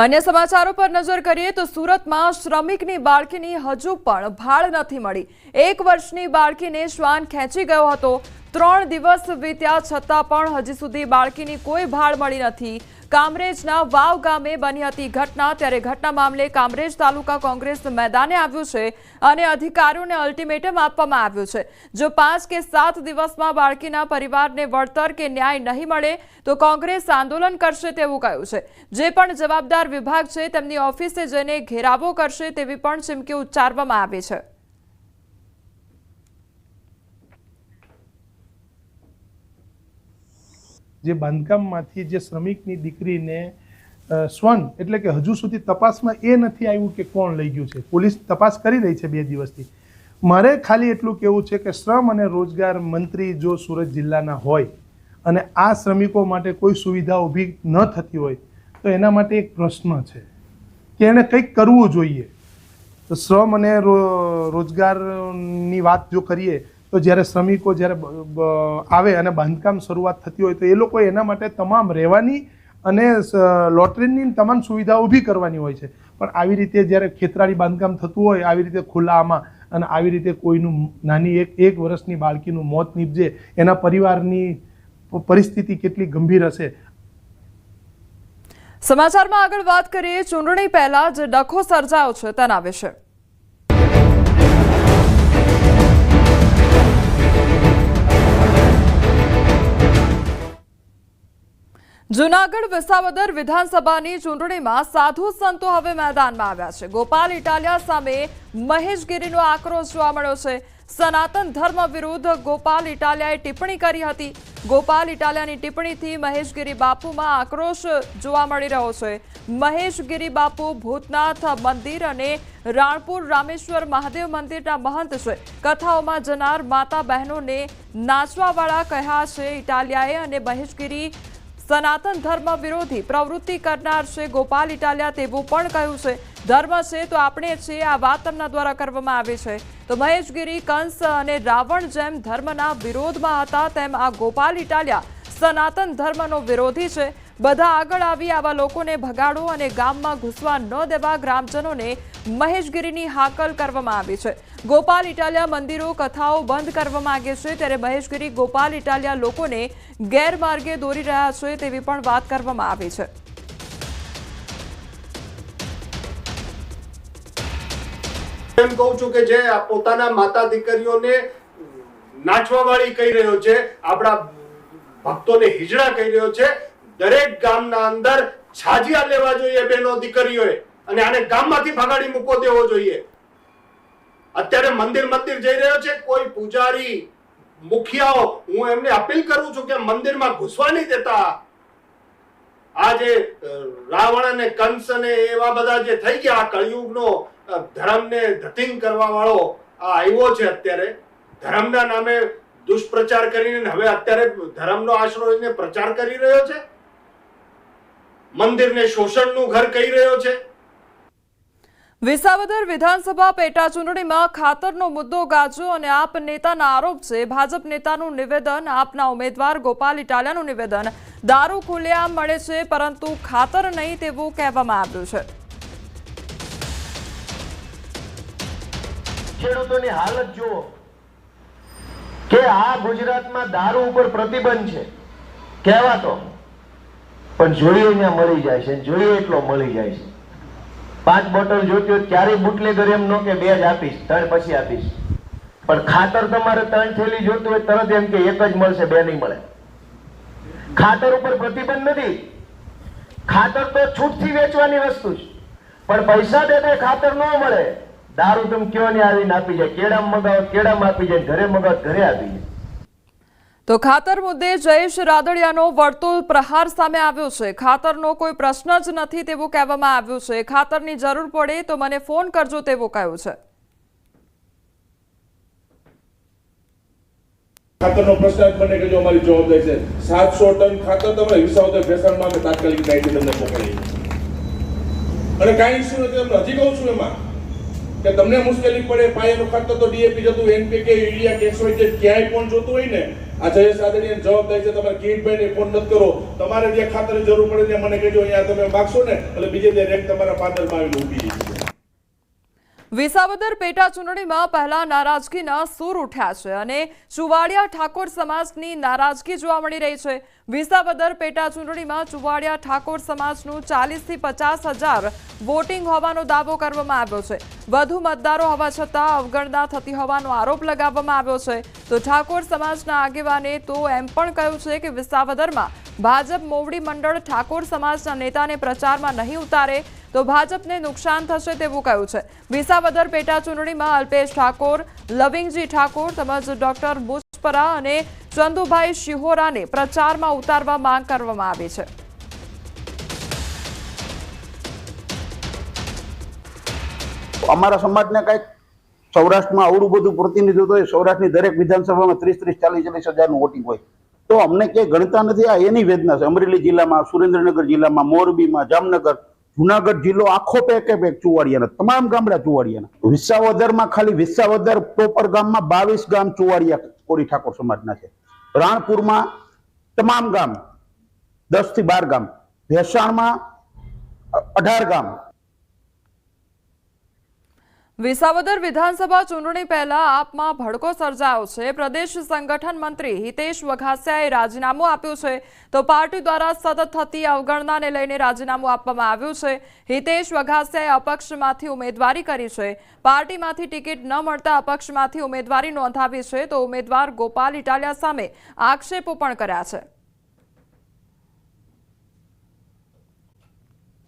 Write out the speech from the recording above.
અન્ય સમાચારો પર નજર કરીએ તો સુરતમાં શ્રમિકની બાળકીની હજુ પણ ભાળ નથી મળી. એક વર્ષની બાળકીને શ્વાન ખેંચી ગયો હતો. ત્રણ દિવસ વીત્યા છતાં પણ હજી સુધી બાળકીની કોઈ ભાળ મળી નથી. કામરેજના વાવ ગામે બની હતી ઘટના. ત્યારે ઘટના મામલે કામરેજ તાલુકા કોંગ્રેસ મેદાને આવ્યું છે અને અધિકારીઓને અલ્ટિમેટમ આપવામાં આવ્યું છે. જો પાંચ કે સાત દિવસમાં બાળકીના પરિવારને વળતર કે ન્યાય નહીં મળે, તો કોંગ્રેસ આંદોલન કરશે તેવું કહ્યું છે. જે પણ જવાબદાર વિભાગ છે, તેમની ઓફિસે જઈને ઘેરાવો કરશે તેવી પણ ચીમકી ઉચ્ચારવામાં આવી છે. જે બાંધકામમાંથી જે શ્રમિકની દીકરીને સ્વન એટલે કે હજુ સુધી તપાસમાં એ નથી આવ્યું કે કોણ લઈ ગયું છે. પોલીસ તપાસ કરી રહી છે બે દિવસથી. મારે ખાલી એટલું કહેવું છે કે શ્રમ અને રોજગાર મંત્રી જો સુરત જિલ્લાના હોય અને આ શ્રમિકો માટે કોઈ સુવિધા ઊભી ન થતી હોય, તો એના માટે એક પ્રશ્ન છે કે એણે કંઈક કરવું જોઈએ. તો શ્રમ અને રોજગારની વાત જો કરીએ તો જ્યારે શ્રમિકો જ્યારે આવે અને બાંધકામ શરૂઆત થતી હોય તો એ લોકો એના માટે તમામ રહેવાની અને લોટરીની તમામ સુવિધા ઊભી કરવાની હોય છે. પણ આવી રીતે જ્યારે ખેતરાળી બાંધકામ થતું હોય, આવી રીતે ખુલ્લામાં અને આવી રીતે કોઈનું નાની એક એક વર્ષની બાળકીનું મોત નીપજે, એના પરિવારની પરિસ્થિતિ કેટલી ગંભીર હશે? સમાચારમાં આગળ વાત કરીએ, ચૂંટણી પહેલા જે ડખો સર્જાયો છે, તેના વિશે. જૂનાગઢ વિસાવદર વિધાનસભાની ચૂંટણીમાં સાધુ સંતો હવે મેદાનમાં આવ્યા છે. ગોપાલ ઇટાલિયા સામે મહેશગીરીનો આક્રોશ જોવા મળ્યો છે. સનાતન ધર્મ વિરુદ્ધ ગોપાલ ઇટાલિયાએ ટિપ્પણી કરી હતી. ગોપાલ ઇટાલિયાની ટિપ્પણીથી મહેશગીરી બાપુમાં આક્રોશ જોવા મળી રહ્યો છે. મહેશગીરી બાપુ ભૂતનાથ મંદિર અને રાણપુર રામેશ્વર મહાદેવ મંદિરના મહંત છે. કથાઓમાં જનાર માતા બહેનોને નાચવાવાળા કહ્યા છે ઇટાલિયાએ અને મહેશગીરી સનાતન ધર્મ વિરોધી પ્રવૃત્તિ કરનાર છે ગોપાલ ઇટાલિયા તેવું પણ કહ્યું છે. ધર્મ છે તો આપણે છે આ વાત તેમના દ્વારા કરવામાં આવી છે. તો મહેશગીરી, કંસ અને રાવણ જેમ ધર્મના વિરોધમાં હતા તેમ આ ગોપાલ ઇટાલિયા સનાતન ધર્મનો વિરોધી છે. બધા આગળ આવી આવા લોકોને ભગાડો અને ગામમાં ઘૂસવા ન દેવા ગ્રામજનોને મહેશગીરીની હાકલ કરવામાં આવી છે. ગોપાલ ઇટાલિયા મંદિરો, કથાઓ બંધ કરવા માંગે છે ત્યારે મહેશગીરી ગોપાલ ઇટાલિયા લોકોને ગેરમાર્ગે દોરી રહ્યા છે તેવી પણ વાત કરવામાં આવી છે. એમ કહું છું કે જે પોતાના માતા દીકરીઓને નાચવા વાળી કહી રહ્યો છે, આપણા ભક્તોને હિજડા કહી રહ્યો છે દરેક ગામના અંદર છાજિયા લેવા જોઈએ બેનો દીકરીઓએ અને આને ગામમાંથી ભગાડી મૂકો દેવો જોઈએ. અત્યારે મંદિર મંદિર જઈ રહ્યો છે, કોઈ પૂજારી, મુખિયાઓ, હું એમને અપીલ કરું છું કે મંદિરમાં ઘૂસવા નહીં દેતા. આ જે રાવણ અને કંસ અને એવા બધા જે થઈ ગયા કળિયુગનો ધર્મને ધતિંગ કરવા વાળો આ આવ્યો છે અત્યારે. ધર્મના નામે દુષ્પ્રચાર કરીને હવે અત્યારે ધર્મનો આશરો પ્રચાર કરી રહ્યો છે. મંદિરને શોષણનું ઘર કહી રહ્યો છે. વિસાવદર વિધાનસભા પેટા ચૂંટણીમાં ખાતરનો મુદ્દો ગાજ્યો અને આપ નેતાના આરોપ છે. ભાજપ નેતાનું નિવેદન આપના ઉમેદવાર ગોપાલ ઇટાલિયાનું નિવેદન. દારૂ ખુલ્લેઆમ મળે છે પરંતુ ખાતર નહીં તેવું કહેવામાં આવ્યું છે. ખેડૂતોની હાલત જુઓ કે આ ગુજરાતમાં દારૂ ઉપર પ્રતિબંધ છે. કહેવાતો પણ જોઈએ ત્યાં મળી જાય છે જોઈએ એટલો મળી જાય છે. પાંચ બોટલ જોતી હોય ક્યારેય બુટલેગર એમ નો કે બે જ આપીશ, ત્રણ પછી આપીશ. પણ ખાતર તમારે ત્રણ થેલી જોતું હોય તરત એમ કે એક જ મળશે, બે નહીં મળે. ખાતર ઉપર પ્રતિબંધ નથી. ખાતર તો છૂટથી વેચવાની વસ્તુ છે. પણ પૈસા દેતા ખાતર ન મળે. દારૂ તમે કયો ને આવીને આપી જાય, કેળામાં મગાવો, કેળામાં આપી જાય, ઘરે મગાવો, ઘરે આપી જાય. તો ખાતર મુદ્દે જયેશ રાદડિયાનો વળતો પ્રહાર સામે આવ્યો છે. ખાતરનો કોઈ પ્રશ્ન જ નથી તેવું કહેવામાં આવ્યું છે. ખાતરની જરૂર પડે તો મને ફોન કરજો તેવું કહ્યું છે. ખાતરનો પ્રશ્ન જ મને કહેજો, અમારી જવાબદારી છે. સાતસો ટન ખાતર તમે વિસાવદર ફેશનમાં અમે તાત્કાલિક તમને મોકલી અને કાંઈ ઇસ્યુ નથી, તમને હજી કહું છું એમાં. કે તમને મુશ્કેલી પડે પાયાનું ખાતર તો ડીએપી જતું એનપીકે યુરિયા કેસોય જે ક્યાંય પણ જોતું હોય ને, આ જયેશ આદરણીય જવાબદારી છે તમારે કિરીટભાઈને ફોન નથી કરો તમારે જે ખાતરની જરૂર પડે ત્યાં મને કહેજો, અહીંયા તમે માગશો ને, એટલે બીજે જે રેક તમારા પાદરમાં આવીને ઊભી છે વિસાવદર પેટા ચૂંટણીમાં પહેલા નારાજગીના સૂર ઉઠ્યા છે અને ચુવાડિયા ઠાકોર સમાજની નારાજગી જોવા મળી રહી છે. વિસાવદર પેટા ચૂંટણીમાં ચુવાડિયા ઠાકોર સમાજનું ચાલીસથી પચાસ હજાર વોટિંગ હોવાનો દાવો કરવામાં આવ્યો છે. વધુ મતદારો હોવા છતાં અવગણના થતી હોવાનો આરોપ લગાવવામાં આવ્યો છે. તો ઠાકોર સમાજના આગેવાને તો એમ પણ કહ્યું છે કે વિસાવદરમાં ભાજપ મોવડી મંડળ ઠાકોર સમાજના નેતાને પ્રચારમાં નહીં ઉતારે તો ભાજપને નુકસાન થશે તેવું કહ્યું છે. વિસાવદર પેટા ચૂંટણીમાં અલ્પેશ ઠાકોર, લવિંગજી ઠાકોર તેમજ ડોક્ટર બુચપરા અને ચંદુભાઈ શિહોરાને પ્રચારમાં ઉતારવા માંગ કરવામાં આવી છે. અમારા સમાજને કંઈક સૌરાષ્ટ્રમાં આવડું બધું પ્રતિનિધિત્વ હોય, સૌરાષ્ટ્રની દરેક વિધાનસભામાં ત્રીસ ત્રીસ ચાલીસ ચાલીસ હજારનું વોટિંગ હોય. તો અમને ક્યાંય ગણતા નથી, આ એની વેદના છે. અમરેલી જિલ્લામાં, સુરેન્દ્રનગર જિલ્લામાં, મોરબીમાં, જામનગર, જુનાગઢ જિલ્લો આખો પેકે પેક ચુવાડિયાના, તમામ ગામડા ચુવાડિયાના. વિસાવદરમાં ખાલી વિસાવદર પ્રોપર ગામમાં બાવીસ ગામ ચુવાડિયા કોળી ઠાકોર સમાજના છે. રાણપુરમાં તમામ ગામ દસથી બાર ગામ ભેસાણમાં અઢાર ગામ વિસાવદર વિધાનસભા ચૂંટણી પહેલા આપમાં ભડકો સર્જાયો છે. પ્રદેશ સંગઠન મંત્રી હિતેશ વઘાસિયાએ રાજીનામું આપ્યું છે. તો પાર્ટી દ્વારા સતત થતી અવગણનાને લઈને રાજીનામું આપવામાં આવ્યું છે. હિતેશ વઘાસિયાએ અપક્ષમાંથી ઉમેદવારી કરી છે. પાર્ટીમાંથી ટિકિટ ન મળતા અપક્ષમાંથી ઉમેદવારી નોંધાવી છે. તો ઉમેદવાર ગોપાલ ઇટાલિયા સામે આક્ષેપો પણ કર્યા છે.